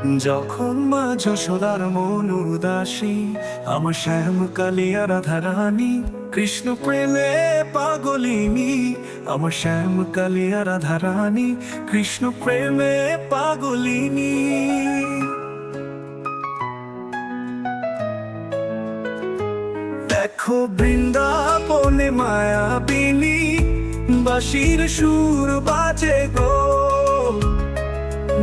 যখন মা যশোদার মন উদাসী, আমার শ্যাম কালিয়া রাধা রানী কৃষ্ণ প্রেমে পাগলিনী, আমার শ্যাম কালিয়া রাধা রানী কৃষ্ণ প্রেমে পাগলিনী। দেখো বৃন্দাবনে মায়াবিনী বাসির সুর বাজে গো।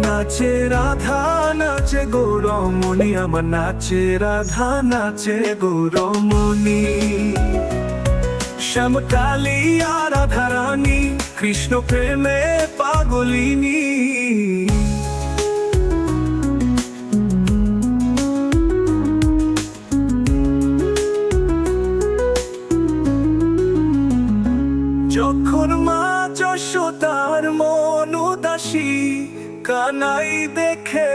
নাচে রাধা, নাচে গৌরমণি, আমার নাচে রাধা, নাচে গৌরমণি। শ্যামকালী রাধা রানী কৃষ্ণ প্রেমে পাগলিনী। যখন মা উদাসী কানাই দেখে,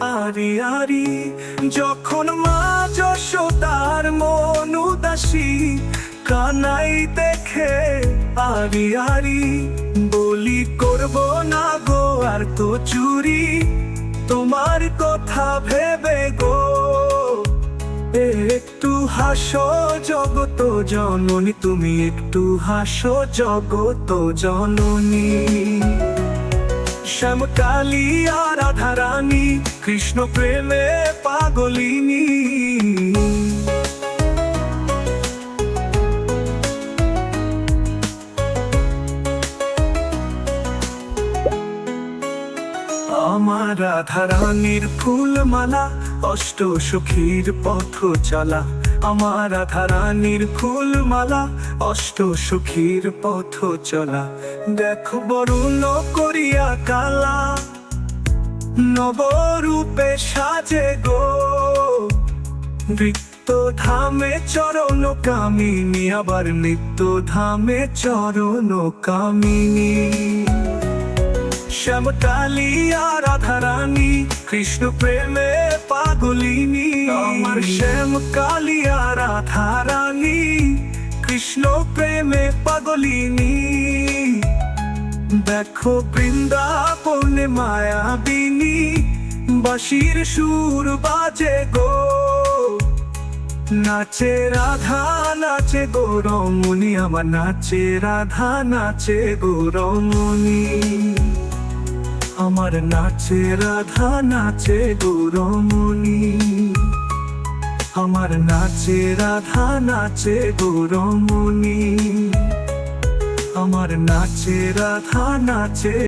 আরি আরি। যখন মা যশোদার মন উদাসী, কানাই দেখে, আরি আরি। বলি, করব না গো, আর তো চুরি। তোমার কথা ভেবে গো। একটু হাসো জগত জননী, তুমি একটু হাসো জগত জননী। শ্যামকালী আর রাধা রানী, কৃষ্ণ প্রেমে পাগলিনী। আমার রাধা রানীর ফুলমালা, অষ্ট সখীর পথ চলা আমার রাধা রানীর ফুলমালা, অষ্ট সুখীর পথ চলা। দেখো বরুণ করিয়া কালা, নবরূপে সাজে গো। নৃত্য ধামে চরণ কামিনী, আবার নিত্য ধামে চরণ কামিনী। শ্যামকালী রাধা রানী, কৃষ্ণ প্রেমে পাগলিনী। আমার শ্যামকালী রাধা রানী, কৃষ্ণ প্রেমে পাগলিনী। দেখো বৃন্দাবনে মায়াবিনী বাসির সুর বাজে গো। নাচে রাধা, নাচে গৌরমণি আমার নাচে রাধা, নাচে গৌরমণি আমার নাচে রাধা নাচে গৌরমণি। আমার নাচে রাধা নাচে গৌরমণি। আমার নাচে রাধা নাচে